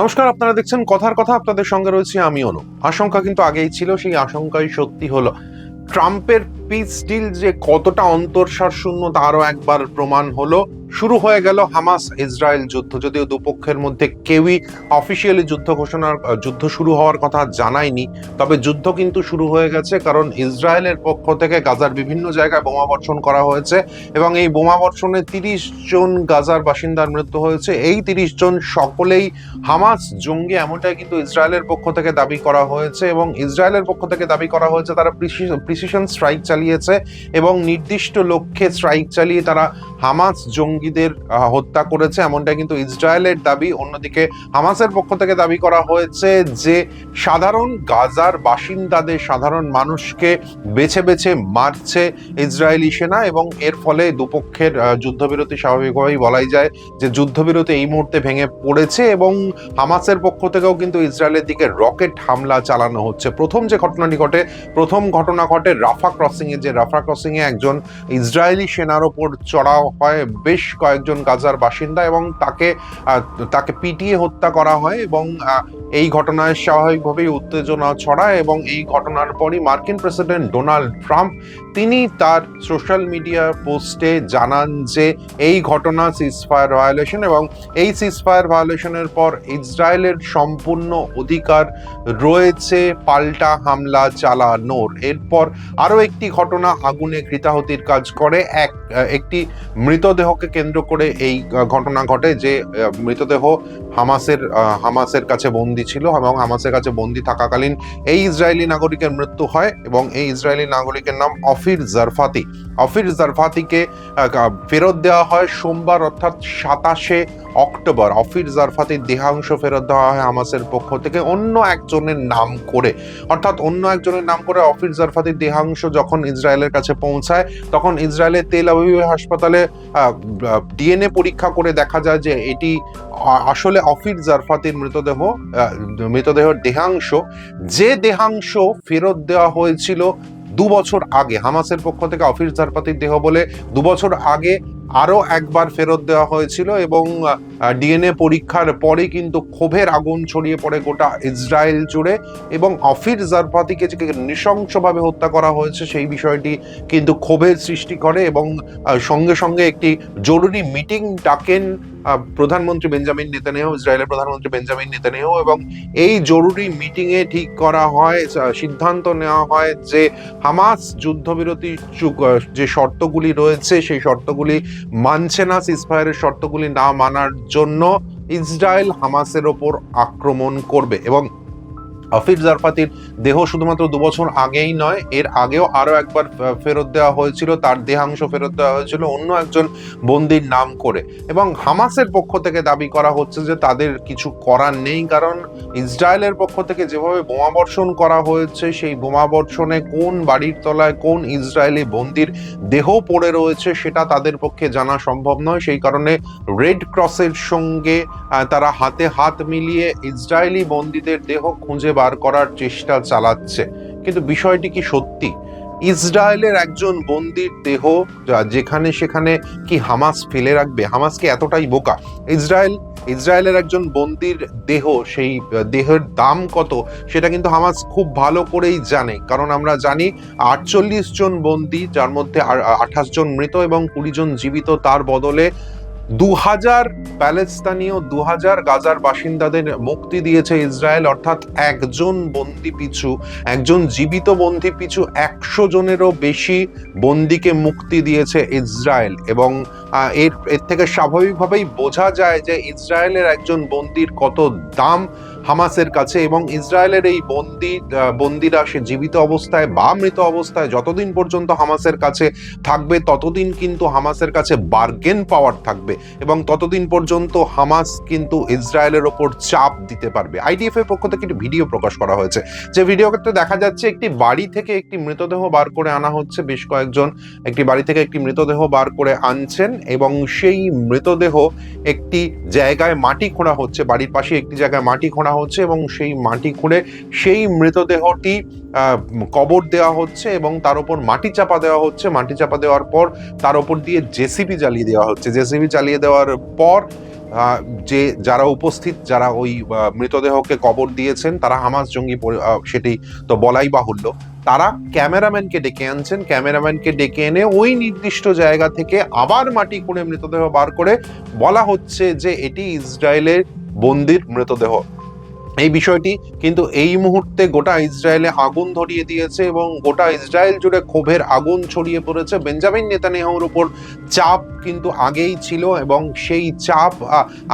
নমস্কার, আপনারা দেখছেন কথার কথা, আপনাদের সঙ্গে রয়েছে আমি অনু আশঙ্কা কিন্তু আগেই ছিল, সেই আশঙ্কাই সত্যি হলো। ট্রাম্পের পিস ডিল যে কতটা অন্তর্সার শূন্য তারও একবার প্রমাণ হলো। শুরু হয়ে গেল হামাস ইসরায়েল যুদ্ধ। যদিও দুপক্ষের মধ্যে কেউই অফিসিয়ালি যুদ্ধ ঘোষণার যুদ্ধ শুরু হওয়ার কথা জানায়নি। তবে যুদ্ধ কিন্তু শুরু হয়ে গেছে কারণ ইসরায়েলের পক্ষ থেকে গাজার বিভিন্ন জায়গায় বোমা বর্ষণ করা হয়েছে এবং এই বোমা বর্ষণে তিরিশ জন গাজার বাসিন্দার মৃত্যু হয়েছে। এই তিরিশ জন সকলেই হামাস জঙ্গি, এমনটাই কিন্তু ইসরায়েলের পক্ষ থেকে দাবি করা হয়েছে এবং ইসরায়েলের পক্ষ থেকে দাবি করা হয়েছে তারা প্রিসিশন স্ট্রাইক চালিয়েছে এবং নির্দিষ্ট লক্ষ্যে স্ট্রাইক চালিয়ে তারা হামাস জঙ্গিদের হত্যা করেছে। এমনটা কিন্তু ইসরায়েলের দাবি। অন্যদিকে হামাসের পক্ষ থেকে দাবি করা হয়েছে যে, সাধারণ গাজার বাসিন্দাদের সাধারণ মানুষকে বেছে বেছে মারছে ইসরায়েলি সেনা এবং এর ফলে দুপক্ষের যুদ্ধবিরতি স্বাভাবিকভাবেই বলাই যায় যে, যুদ্ধবিরতি এই মুহূর্তে ভেঙে পড়েছে এবং হামাসের পক্ষ থেকেও কিন্তু ইসরায়েলের দিকে রকেট হামলা চালানো হচ্ছে। প্রথম যে ঘটনাটি ঘটে, প্রথম ঘটনা ঘটে রাফা ক্রসিং এ যে রাফা ক্রসিং এ একজন ইসরায়েলি সেনার ওপর চড়াও হয়, বেশ কয়েকজন গাজার বাসিন্দা এবং তাকে তাকে পিটিয়ে হত্যা করা হয় এবং এই ঘটনায় স্বাভাবিকভাবেই উত্তেজনা ছড়ায় এবং এই ঘটনার পরই মার্কিন প্রেসিডেন্ট ডোনাল্ড ট্রাম্প তিনি তার সোশ্যাল মিডিয়া পোস্টে জানান যে এই ঘটনা সিজফায়ার ভায়োলেশন এবং এই সিজফায়ার ভায়োলেশনের পর ইসরায়েলের সম্পূর্ণ অধিকার রয়েছে পাল্টা হামলা চালানোর। এরপর আরও একটি ঘটনা আগুনে ঘৃতাহতির কাজ করে। এক একটি মৃতদেহকে কেন্দ্র করে এই ঘটনা ঘটে যে মৃতদেহ হামাসের হামাসের কাছে বন্দি ছিল এবং হামাসের কাছে বন্দি থাকাকালীন এই ইসরায়েলি নাগরিকের মৃত্যু হয় এবং এই ইসরায়েলি নাগরিকের নাম অফির জারফাতি। অফির জারফাতিকে ফেরত দেওয়া হয় সোমবার অর্থাৎ সাতাশে অক্টোবর। অফির জারফাতির দেহাংশ ফেরত দেওয়া হয় হামাসের পক্ষ থেকে। অন্য একজনের নাম করে, অর্থাৎ অন্য একজনের নাম করে অফির জারফাতির দেহাংশ যখন ইসরায়েলের কাছে পৌঁছায়। তখন ইসরায়েলের তেল আবিব হাসপাতালে ডিএনএ পরীক্ষা করে দেখা যায় যে এটি আসলে অফির জারফাতির মৃতদেহ মৃতদেহের দেহাংশ। যে দেহাংশ ফেরত দেওয়া হয়েছিল দু বছর আগে, হামাসের পক্ষ থেকে অফিস জারফাতির দেহ বলে দু বছর আগে আরও একবার ফেরত দেওয়া হয়েছিল এবং ডিএনএ পরীক্ষার পরে কিন্তু ক্ষোভের আগুন ছড়িয়ে পড়ে গোটা ইসরায়েল জুড়ে এবং অফির জারফাতিকে যে নৃশংসভাবে হত্যা করা হয়েছে সেই বিষয়টি কিন্তু ক্ষোভের সৃষ্টি করে এবং সঙ্গে সঙ্গে একটি জরুরি মিটিং ডাকেন প্রধানমন্ত্রী বেঞ্জামিন নেতানিয়াহু, ইসরায়েলের প্রধানমন্ত্রী বেঞ্জামিন নেতানিয়াহু এবং এই জরুরি মিটিংয়ে ঠিক করা হয় সিদ্ধান্ত নেওয়া হয় যে হামাস যুদ্ধবিরতি যে শর্তগুলি রয়েছে, সেই শর্তগুলি মানছে না সিসফায়ারের শর্তগুলি না মানার জন্য ইসরায়েল হামাসের ওপর আক্রমণ করবে এবং আফির জারফাতির দেহ শুধুমাত্র দু বছর আগেই নয়, এর আগেও আরও একবার ফেরত দেওয়া হয়েছিল, তার দেহাংশ ফেরত দেওয়া হয়েছিল অন্য একজন বন্দির নাম করে। এবং হামাসের পক্ষ থেকে দাবি করা হচ্ছে যে তাদের কিছু করার নেই, কারণ ইসরায়েলের পক্ষ থেকে যেভাবে বোমাবর্ষণ করা হয়েছে, সেই বোমাবর্ষণে কোন বাড়ির তলায় কোন ইসরায়েলি বন্দির দেহ পড়ে রয়েছে সেটা তাদের পক্ষে জানা সম্ভব নয়। সেই কারণে রেড ক্রসের সঙ্গে তারা হাতে হাত মিলিয়ে ইসরায়েলি বন্দীদের দেহ খুঁজে বার করার চেষ্টা চালাচ্ছে। কিন্তু বিষয়টি কি সত্যি? ইসরায়েলের একজন বন্দির দেহ যেখানে সেখানে কি হামাস ফেলে রাখবে? হামাসকে এতটাই বোকা? ইসরায়েল, ইসরায়েলের একজন বন্দির দেহ, সেই দেহের দাম কত? সেটা কিন্তু হামাস খুব ভালো করেই জানে। কারণ আমরা জানি আটচল্লিশ জন বন্দি, যার মধ্যে আঠাশ জন মৃত এবং কুড়ি জন জীবিত, তার বদলে দু হাজার প্যালেস্তানীয় দু হাজার গাজার বাসিন্দাদের মুক্তি দিয়েছে ইসরায়েল, অর্থাৎ একজন বন্দি পিছু, একজন জীবিত বন্দি পিছু একশো জনেরও বেশি বন্দিকে মুক্তি দিয়েছে ইসরায়েল। এবং এর এর থেকে স্বাভাবিকভাবেই বোঝা যায় যে ইসরায়েলের একজন বন্দির কত দাম হামাসের কাছে এবং ইসরায়েলের এই বন্দি বন্দিরা সে জীবিত অবস্থায় বা মৃত অবস্থায় যতদিন পর্যন্ত হামাসের কাছে থাকবে, ততদিন কিন্তু হামাসের কাছে বার্গেন পাওয়ার থাকবে এবং ততদিন পর্যন্ত হামাস কিন্তু ইসরায়েলের ওপর চাপ দিতে পারবে। আইডিএফ এর পক্ষ থেকে একটি ভিডিও প্রকাশ করা হয়েছে। যে ভিডিও ক্ষেত্রে দেখা যাচ্ছে একটি বাড়ি থেকে একটি মৃতদেহ বার করে আনা হচ্ছে। বেশ কয়েকজন একটি বাড়ি থেকে একটি মৃতদেহ বার করে আনছেন এবং সেই মৃতদেহ একটি জায়গায় মাটি খোঁড়া হচ্ছে। বাড়ির পাশে একটি জায়গায় মাটি খোঁড়া হচ্ছে এবং সেই মাটি খুঁড়ে সেই মৃতদেহটি কবর দেওয়া হচ্ছে এবং তার উপর মাটি চাপা দেওয়া হচ্ছে। মাটি চাপা দেওয়ার পর তার উপর দিয়ে জেসিবি জ্বালিয়ে দেওয়া হচ্ছে। জেসিবি চালিয়ে দেওয়ার পর যে যারা উপস্থিত, যারা ওই মৃতদেহকে কবর দিয়েছেন, তারা হামাস জঙ্গি সেটি তো বলাই বাহুল্য। তারা ক্যামেরাম্যানকে ডেকে আনছেন। ক্যামেরাম্যানকে ডেকে এনে ওই নির্দিষ্ট জায়গা থেকে আবার মাটি করে মৃতদেহ বার করে বলা হচ্ছে যে এটি ইসরায়েলের বন্দির মৃতদেহ। এই বিষয়টি কিন্তু এই মুহূর্তে গোটা ইসরায়েলে আগুন ধরিয়ে দিয়েছে এবং গোটা ইসরায়েল জুড়ে ক্ষোভের আগুন ছড়িয়ে পড়েছে। বেঞ্জামিন নেতানিয়াহুর উপর চাপ কিন্তু আগেই ছিল এবং সেই চাপ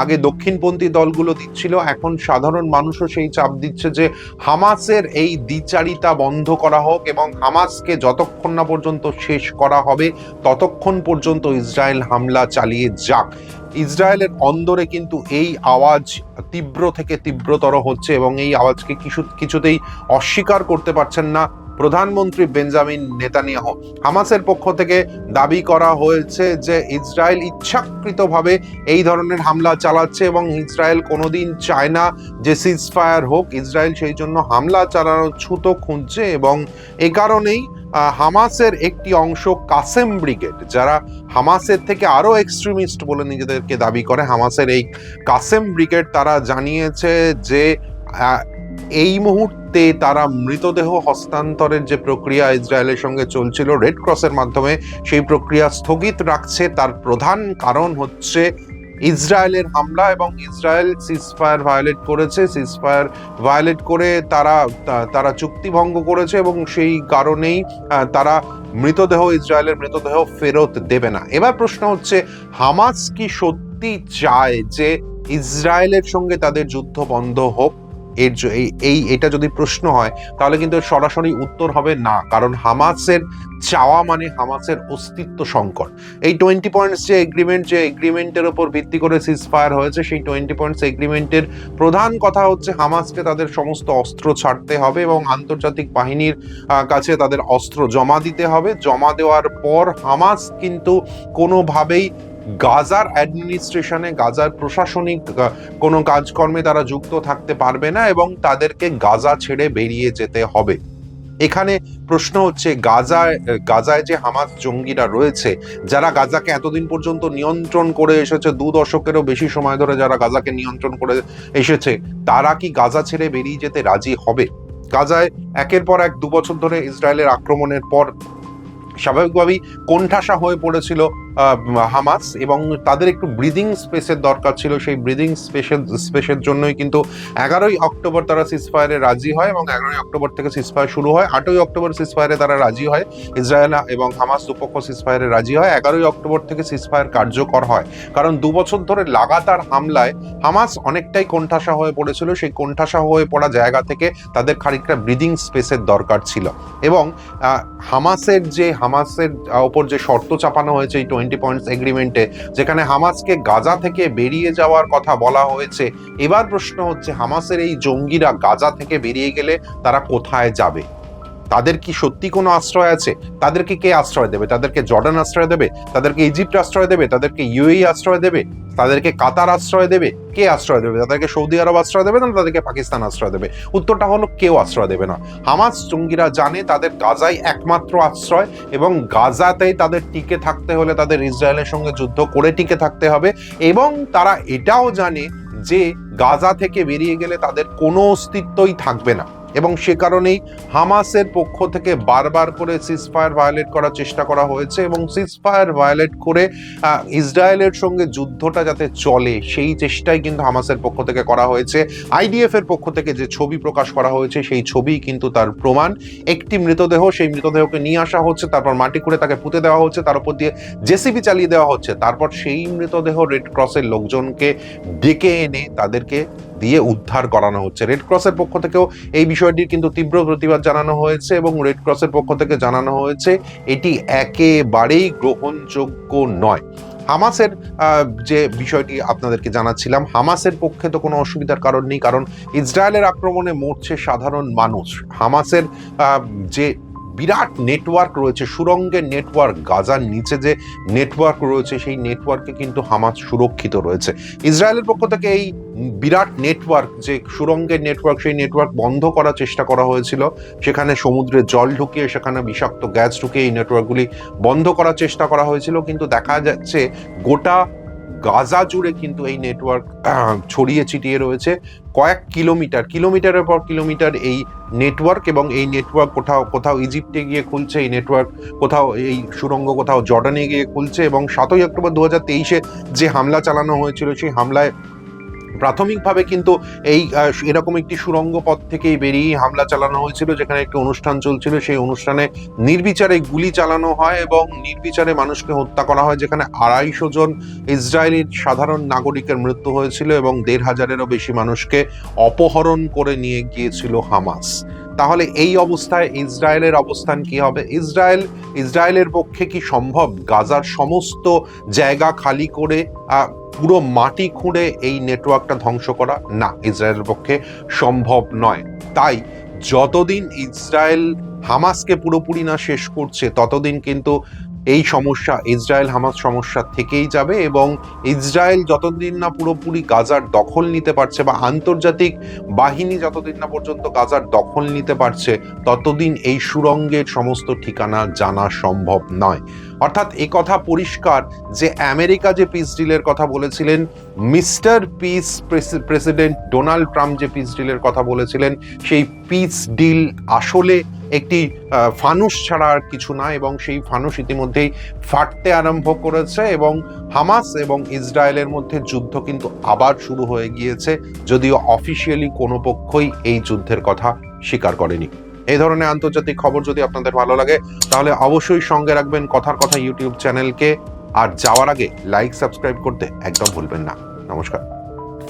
আগে দক্ষিণপন্থী দলগুলো দিচ্ছিল, এখন সাধারণ মানুষও সেই চাপ দিচ্ছে যে হামাসের এই দ্বিচারিতা বন্ধ করা হোক এবং হামাসকে যতক্ষণ না পর্যন্ত শেষ করা হবে, ততক্ষণ পর্যন্ত ইসরায়েল হামলা চালিয়ে যাক। ইসরায়েলের অন্দরে কিন্তু এই আওয়াজ তীব্র থেকে তীব্রতর হচ্ছে এবং এই আওয়াজকে কিছু কিছুতেই অস্বীকার করতে পারছেন না প্রধানমন্ত্রী বেঞ্জামিন নেতানিয়াহ। হামাসের পক্ষ থেকে দাবি করা হয়েছে যে ইসরায়েল ইচ্ছাকৃতভাবে এই ধরনের হামলা চালাচ্ছে এবং ইসরায়েল কোনোদিন চায় না যে সিজ ফায়ার হোক। ইসরায়েল সেই জন্য হামলা চালানোর ছুতো খুঁজছে এবং এ কারণেই হামাসের একটি অংশ কাসেম ব্রিগেড, যারা হামাসের থেকে আরও এক্সট্রিমিস্ট বলে নিজেদেরকে দাবি করে, হামাসের এই কাসেম ব্রিগেড তারা জানিয়েছে যে এই মুহূর্তে তারা মৃতদেহ হস্তান্তরের যে প্রক্রিয়া ইসরায়েলের সঙ্গে চলছিল রেড ক্রসের মাধ্যমে সেই প্রক্রিয়া স্থগিত রাখছে। তার প্রধান কারণ হচ্ছে ইসরায়েলের হামলা এবং ইসরায়েল সিজফায়ার ভায়োলেট করেছে। সিজফায়ার ভায়োলেট করে তারা তারা চুক্তিভঙ্গ করেছে এবং সেই কারণেই তারা মৃতদেহ, ইসরায়েলের মৃতদেহ ফেরত দেবে না। এবার প্রশ্ন হচ্ছে, হামাস কি সত্যি চায় যে ইসরায়েলের সঙ্গে তাদের যুদ্ধ বন্ধ হোক? এর এই এটা যদি প্রশ্ন হয়, তাহলে কিন্তু সরাসরি উত্তর হবে না। কারণ হামাসের চাওয়া মানে হামাসের অস্তিত্ব সংকট। এই টোয়েন্টি পয়েন্টস যে এগ্রিমেন্ট যে এগ্রিমেন্টের উপর ভিত্তি করে সিজ ফায়ার হয়েছে, সেই টোয়েন্টি পয়েন্টস এগ্রিমেন্টের প্রধান কথা হচ্ছে হামাসকে তাদের সমস্ত অস্ত্র ছাড়তে হবে এবং আন্তর্জাতিক বাহিনীর কাছে তাদের অস্ত্র জমা দিতে হবে। জমা দেওয়ার পর হামাস কিন্তু কোনোভাবেই গাজার অ্যাডমিনিস্ট্রেশনে গাজার প্রশাসনিক কোনো কাজকর্মে তারা যুক্ত থাকতে পারবে না এবং তাদেরকে গাজা ছেড়ে বেরিয়ে যেতে হবে। এখানে প্রশ্ন হচ্ছে, গাজায় গাজায় যে হামাস জঙ্গিরা রয়েছে, যারা গাজাকে এতদিন পর্যন্ত নিয়ন্ত্রণ করে এসেছে, দু দশকেরও বেশি সময় ধরে যারা গাজাকে নিয়ন্ত্রণ করে এসেছে, তারা কি গাজা ছেড়ে বেরিয়ে যেতে রাজি হবে? গাজায় একের পর এক, দু বছর ধরে ইসরায়েলের আক্রমণের পর স্বাভাবিকভাবেই কোণঠাসা হয়ে পড়েছিল হামাস এবং তাদের একটু ব্রিদিং স্পেসের দরকার ছিল। সেই ব্রিদিং স্পেসের স্পেসের জন্যই কিন্তু এগারোই অক্টোবর তারা সিসফায়ারে রাজি হয় এবং এগারোই অক্টোবর থেকে সিসফায়ার শুরু হয়। আটই অক্টোবর সিসফায়ারে তারা রাজি হয়। ইসরায়েল এবং হামাস দুপক্ষ সিসফায়ারে রাজি হয়। এগারোই অক্টোবর থেকে সিসফায়ার কার্যকর হয়। কারণ দু বছর ধরে লাগাতার হামলায় হামাস অনেকটাই কোণঠাসা হয়ে পড়েছিল। সেই কোণঠাসা হয়ে পড়া জায়গা থেকে তাদের খানিকটা ব্রিদিং স্পেসের দরকার ছিল। এবং হামাসের যে হামাসের ওপর যে শর্ত চাপানো হয়েছে এই টোয়েন্টি পয়েন্টস এগ্রিমেন্টে যেখানে হামাসকে গাজা থেকে বেরিয়ে যাওয়ার কথা বলা হয়েছে, এবার প্রশ্ন হচ্ছে হামাসের এই জঙ্গিরা গাজা থেকে বেরিয়ে গেলে তারা কোথায় যাবে? তাদের কি সত্যি কোনো আশ্রয় আছে? তাদেরকে কে আশ্রয় দেবে? তাদেরকে জর্ডান আশ্রয় দেবে? তাদেরকে ইজিপ্ট আশ্রয় দেবে? তাদেরকে ইউএই আশ্রয় দেবে? তাদেরকে কাতার আশ্রয় দেবে? কে আশ্রয় দেবে? তাদেরকে সৌদি আরব আশ্রয় দেবে না তাদেরকে পাকিস্তান আশ্রয় দেবে? উত্তরটা হলো কেউ আশ্রয় দেবে না। হামাস জঙ্গিরা জানে তাদের গাজাই একমাত্র আশ্রয় এবং গাজাতেই তাদের টিকে থাকতে হলে তাদের ইসরায়েলের সঙ্গে যুদ্ধ করে টিকে থাকতে হবে এবং তারা এটাও জানে যে গাজা থেকে বেরিয়ে গেলে তাদের কোনো অস্তিত্বই থাকবে না। এবং সে কারণেই হামাসের পক্ষ থেকে বারবার করে সিজফায়ার ভায়োলেট করার চেষ্টা করা হয়েছে এবং সিজফায়ার ভায়োলেট করে ইসরায়েলের সঙ্গে যুদ্ধটা যাতে চলে, সেই চেষ্টাই কিন্তু হামাসের পক্ষ থেকে করা হয়েছে। আইডিএফ এর পক্ষ থেকে যে ছবি প্রকাশ করা হয়েছে, সেই ছবি কিন্তু তার প্রমাণ। একটি মৃতদেহ, সেই মৃতদেহকে নিয়ে আসা হচ্ছে, তারপর মাটি করে তাকে পুঁতে দেওয়া হচ্ছে, তার উপর দিয়ে জেসিবি চালিয়ে দেওয়া হচ্ছে। তারপর সেই মৃতদেহ রেড ক্রসের লোকজনকে ডেকে এনে তাদেরকে দিয়ে উদ্ধার করানো হচ্ছে। রেড ক্রসের পক্ষ থেকেও এই বিষয়টির কিন্তু তীব্র প্রতিবাদ জানানো হয়েছে এবং রেড ক্রসের পক্ষ থেকে জানানো হয়েছে, এটি একেবারেই গ্রহণযোগ্য নয়। হামাসের যে বিষয়টি আপনাদেরকে জানাচ্ছিলাম, হামাসের পক্ষে তো কোনো অসুবিধার কারণ নেই, কারণ ইসরায়েলের আক্রমণে মরছে সাধারণ মানুষ। হামাসের যে বিরাট নেটওয়ার্ক রয়েছে, সুরঙ্গের নেটওয়ার্ক গাজার নিচে যে নেটওয়ার্ক রয়েছে, সেই নেটওয়ার্কে কিন্তু হামাস সুরক্ষিত রয়েছে। ইসরায়েলের পক্ষ থেকে এই বিরাট নেটওয়ার্ক যে সুরঙ্গের নেটওয়ার্ক সেই নেটওয়ার্ক বন্ধ করার চেষ্টা করা হয়েছিল। সেখানে সমুদ্রে জল ঢুকিয়ে, সেখানে বিষাক্ত গ্যাস ঢুকিয়ে এই নেটওয়ার্কগুলি বন্ধ করার চেষ্টা করা হয়েছিল। কিন্তু দেখা যাচ্ছে গোটা গাজা জুড়ে কিন্তু এই নেটওয়ার্ক ছড়িয়ে ছিটিয়ে রয়েছে কয়েক কিলোমিটার। কিলোমিটারের পর কিলোমিটার এই নেটওয়ার্ক এবং এই নেটওয়ার্ক কোথাও কোথাও ইজিপ্টে গিয়ে খুলছে, এই নেটওয়ার্ক কোথাও, এই সুরঙ্গ কোথাও জর্ডানে গিয়ে খুলছে এবং সাতই অক্টোবর দু হাজার তেইশে যে হামলা চালানো হয়েছিল, সেই হামলায় প্রাথমিকভাবে কিন্তু এই এরকম একটি সুড়ঙ্গ পথ থেকেই বেরিয়ে হামলা চালানো হয়েছিল, যেখানে একটি অনুষ্ঠান চলছিল। সেই অনুষ্ঠানে নির্বিচারে গুলি চালানো হয় এবং নির্বিচারে মানুষকে হত্যা করা হয়, যেখানে আড়াইশো জন ইসরায়েলের সাধারণ নাগরিকের মৃত্যু হয়েছিল এবং দেড় হাজারেরও বেশি মানুষকে অপহরণ করে নিয়ে গিয়েছিল হামাস। তাহলে এই অবস্থায় ইসরায়েলের অবস্থান কি হবে? ইসরায়েল, ইসরায়েলের পক্ষে কি সম্ভব? গাজার সমস্ত জায়গা খালি করে পুরো মাটি খুঁড়ে এই নেটওয়ার্কটা ধ্বংস করা না, ইসরায়েলের পক্ষে সম্ভব নয়। তাই যতদিন ইসরায়েল হামাসকে পুরোপুরি না শেষ করছে, ততদিন কিন্তু এই সমস্যা, ইসরায়েল হামাস সমস্যা থেকেই যাবে এবং ইসরায়েল যতদিন না পুরোপুরি গাজার দখল নিতে পারছে বা আন্তর্জাতিক বাহিনী যতদিন না পর্যন্ত গাজার দখল নিতে পারছে, ততদিন এই সুরঙ্গের সমস্ত ঠিকানা জানা সম্ভব নয়। অর্থাৎ এ কথা পরিষ্কার যে আমেরিকা যে পিস ডিলের কথা বলেছিলেন, mister peace president Donald Trump যে পিস ডিলের কথা বলেছিলেন, সেই পিস ডিল আসলে একটি ফানুস ছাড়া আর কিছু না এবং সেই ফানুস ইতিমধ্যেই ফাটতে আরম্ভ করেছে এবং হামাস এবং ইসরায়েলের মধ্যে যুদ্ধ কিন্তু আবার শুরু হয়ে গিয়েছে, যদিও অফিসিয়ালি কোনো পক্ষই এই যুদ্ধের কথা স্বীকার করেনি। এই ধরনের আন্তর্জাতিক খবর যদি আপনাদের ভালো লাগে, তাহলে অবশ্যই সঙ্গে রাখবেন কথার কথা ইউটিউব চ্যানেলকে। আর যাওয়ার আগে লাইক সাবস্ক্রাইব করতে একদম ভুলবেন না। নমস্কার।